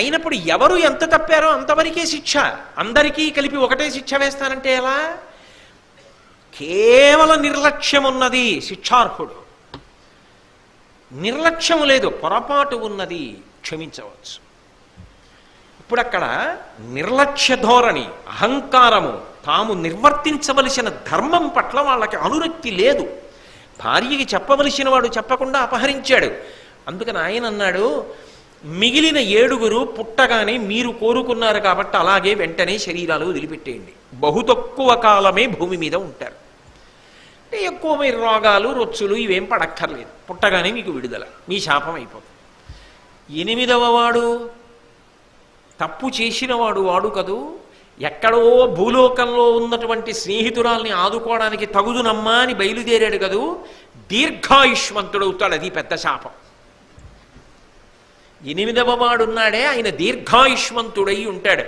అయినప్పుడు ఎవరు ఎంత తప్పారో అంతవరకే శిక్ష. అందరికీ కలిపి ఒకటే శిక్ష వేస్తానంటే ఎలా? కేవలం నిర్లక్ష్యం ఉన్నది శిక్షార్హుడు. నిర్లక్ష్యం లేదు పొరపాటు ఉన్నది క్షమించవచ్చు. ఇప్పుడు అక్కడ నిర్లక్ష్య ధోరణి అహంకారము తాము నిర్వర్తించవలసిన ధర్మం పట్ల వాళ్ళకి అనురక్తి లేదు. భార్యకి చెప్పవలసిన వాడు చెప్పకుండా అపహరించాడు. అందుకని ఆయన అన్నాడు మిగిలిన ఏడుగురు పుట్టగానే మీరు కోరుకున్నారు కాబట్టి అలాగే వెంటనే శరీరాలు వదిలిపెట్టేయండి. బహు తక్కువ కాలమే భూమి మీద ఉంటారు. అంటే ఎక్కువ మీరు రోగాలు రొచ్చులు ఇవేం పడక్కర్లేదు. పుట్టగానే మీకు విడుదల. మీ శాపం అయిపోతుంది. ఎనిమిదవ వాడు తప్పు చేసిన వాడు వాడు కదూ? ఎక్కడో భూలోకంలో ఉన్నటువంటి స్నేహితురాల్ని ఆదుకోవడానికి తగుదునమ్మా అని బయలుదేరాడు కదూ? దీర్ఘాయుష్మంతుడవుతాడు అది పెద్ద శాపం. ఎనిమిదవ వాడున్నాడే ఆయన దీర్ఘాయుష్మంతుడై ఉంటాడు.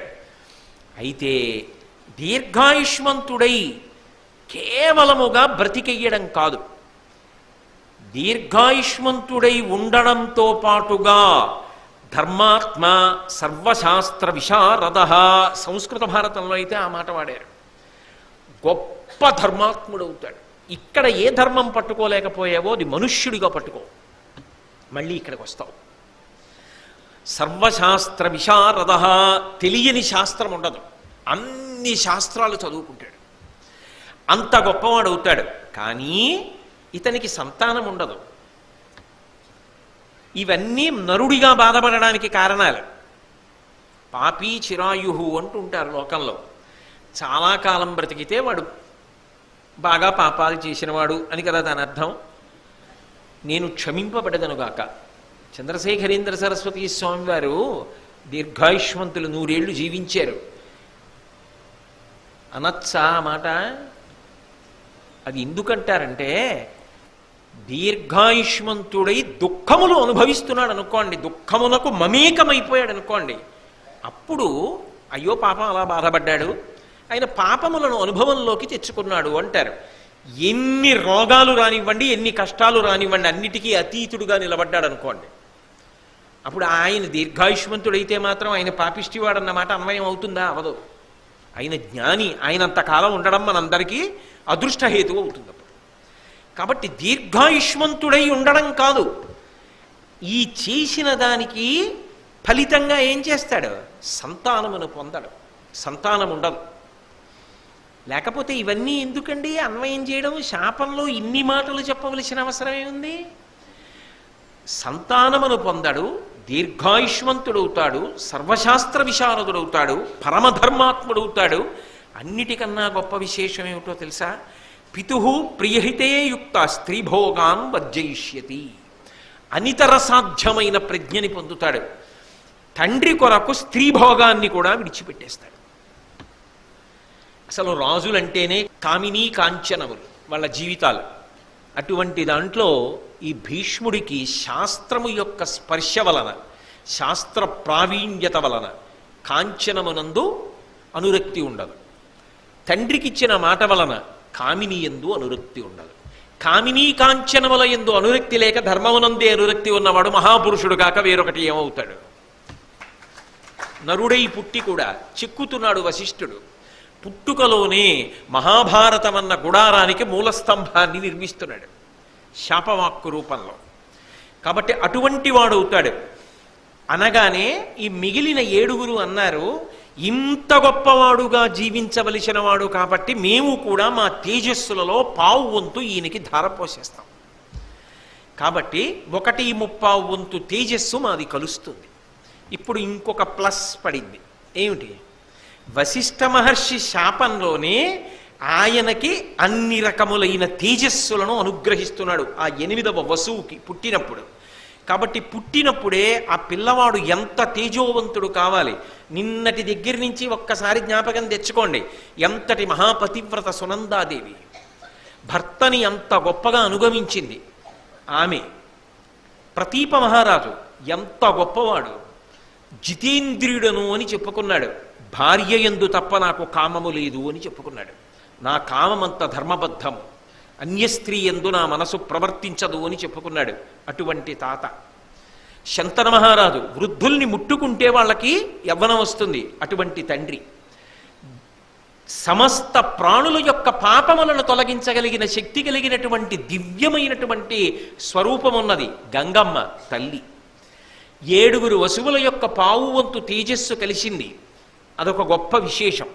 అయితే దీర్ఘాయుష్మంతుడై కేవలముగా బ్రతికెయ్యడం కాదు. దీర్ఘాయుష్మంతుడై ఉండడంతో పాటుగా ధర్మాత్మ సర్వశాస్త్ర విశారద సంస్కృత భారతంలో అయితే ఆ మాట వాడారు. గొప్ప ధర్మాత్ముడు అవుతాడు ఇక్కడ ఏ ధర్మం పట్టుకోలేకపోయావో అది మనుష్యుడిగా పట్టుకో. మళ్ళీ ఇక్కడికి వస్తావు. సర్వశాస్త్ర విశారద తెలియని శాస్త్రం ఉండదు అన్ని శాస్త్రాలు చదువుకుంటాడు. అంత గొప్పవాడు అవుతాడు. కానీ ఇతనికి సంతానం ఉండదు ఇవన్నీ నరుడిగా బాధపడడానికి కారణాలు. పాపీ చిరాయుహు అంటుంటారు లోకంలో. చాలా కాలం బ్రతికితే వాడు బాగా పాపాలు చేసినవాడు అని కదా దాని అర్థం నేను క్షమింపబడదనుగాక చంద్రశేఖరేంద్ర సరస్వతి స్వామి వారు దీర్ఘాయుష్మంతులు నూరేళ్ళు జీవించారు. అనొచ్చా ఆ మాట? అది ఎందుకంటారంటే దీర్ఘాయుష్మంతుడై దుఃఖములు అనుభవిస్తున్నాడు అనుకోండి దుఃఖమునకు మమేకమైపోయాడు అనుకోండి అప్పుడు అయ్యో పాపం అలా బాధపడ్డాడు ఆయన పాపములను అనుభవంలోకి తెచ్చుకున్నాడు అంటారు. ఎన్ని రోగాలు రానివ్వండి ఎన్ని కష్టాలు రానివ్వండి అన్నిటికీ అతీతుడుగా నిలబడ్డాడు అనుకోండి అప్పుడు ఆయన దీర్ఘాయుష్మంతుడైతే మాత్రం ఆయన పాపిష్టివాడన్నమాట అన్వయం అవుతుందా? అవదు. ఆయన జ్ఞాని ఆయనంతకాలం ఉండడం మనందరికీ అదృష్టహేతువు అవుతుంది అప్పుడు కాబట్టి దీర్ఘాయుష్మంతుడై ఉండడం కాదు. ఈ చేసిన దానికి ఫలితంగా ఏం చేస్తాడు? సంతానమును పొందడు. సంతానం ఉండదు. లేకపోతే ఇవన్నీ ఎందుకండి? అన్వయం చేయడం శాపంలో ఇన్ని మాటలు చెప్పవలసిన అవసరం ఏముంది సంతానమును పొందడు. దీర్ఘాయుష్మంతుడవుతాడు సర్వశాస్త్ర విశారదుడవుతాడు పరమధర్మాత్ముడవుతాడు. అన్నిటికన్నా గొప్ప విశేషం ఏమిటో తెలుసా? పితు ప్రియహితే యుక్త స్త్రీభోగాన్ వర్జయిష్యతి. అనితర సాధ్యమైన ప్రజ్ఞని పొందుతాడు. తండ్రి కొరకు స్త్రీభోగాన్ని కూడా విడిచిపెట్టేస్తాడు. అసలు రాజులంటేనే కామినీ కాంచనములు వాళ్ళ జీవితాలు. అటువంటి దాంట్లో ఈ భీష్ముడికి శాస్త్రము యొక్క స్పర్శ వలన శాస్త్ర ప్రావీణ్యత వలన కాంచనమునందు అనురక్తి ఉండదు. తండ్రికిచ్చిన మాట వలన కామిని ఎందు అనురక్తి ఉండదు. కామినీ కాంచనముల ఎందు అనురక్తి లేక ధర్మమునందే అనురక్తి ఉన్నవాడు మహాపురుషుడు కాక వేరొకటి ఏమవుతాడు? నరుడై పుట్టి కూడా చిక్కుతున్నాడు వశిష్ఠుడు. పుట్టుకలోనే మహాభారతమన్న గుడారానికి మూలస్తంభాన్ని నిర్మిస్తున్నాడు. శాపవాక్కు రూపంలో. కాబట్టి అటువంటి వాడు అవుతాడు. అనగానే ఈ మిగిలిన ఏడుగురు అన్నారు ఇంత గొప్పవాడుగా జీవించవలసిన వాడు కాబట్టి మేము కూడా మా తేజస్సులలో పావు వంతు ఈయనకి ధారపోసేస్తాం కాబట్టి ఒకటి ముప్పావు వంతు తేజస్సు మాది కలుస్తుంది. ఇప్పుడు ఇంకొక ప్లస్ పడింది. ఏమిటి? వశిష్ఠ మహర్షి శాపంలోనే ఆయనకి అన్ని రకములైన తేజస్సులను అనుగ్రహిస్తున్నాడు ఆ ఎనిమిదవ వసువుకి పుట్టినప్పుడు. కాబట్టి పుట్టినప్పుడే ఆ పిల్లవాడు ఎంత తేజోవంతుడు కావాలి. నిన్నటి దగ్గర నుంచి ఒక్కసారి జ్ఞాపకం తెచ్చుకోండి. ఎంతటి మహాపతివ్రత సునందాదేవి. భర్తని అంత గొప్పగా అనుగమించింది. ఆమె ప్రతీప మహారాజు ఎంత గొప్పవాడు. జితేంద్రియుడను అని చెప్పుకున్నాడు. భార్య ఎందు తప్ప నాకు కామము లేదు అని చెప్పుకున్నాడు. నా కామమంత ధర్మబద్ధం అన్య స్త్రీ ఎందు నా మనసు ప్రవర్తించదు అని చెప్పుకున్నాడు అటువంటి తాత. శంతన మహారాజు వృద్ధుల్ని ముట్టుకుంటే వాళ్ళకి యవ్వనం వస్తుంది అటువంటి తండ్రి. సమస్త ప్రాణుల యొక్క పాపములను తొలగించగలిగిన శక్తి కలిగినటువంటి దివ్యమైనటువంటి స్వరూపమున్నది గంగమ్మ తల్లి. ఏడుగురు వసువుల యొక్క పావు వంతు తేజస్సు కలిసింది. అదొక గొప్ప విశేషం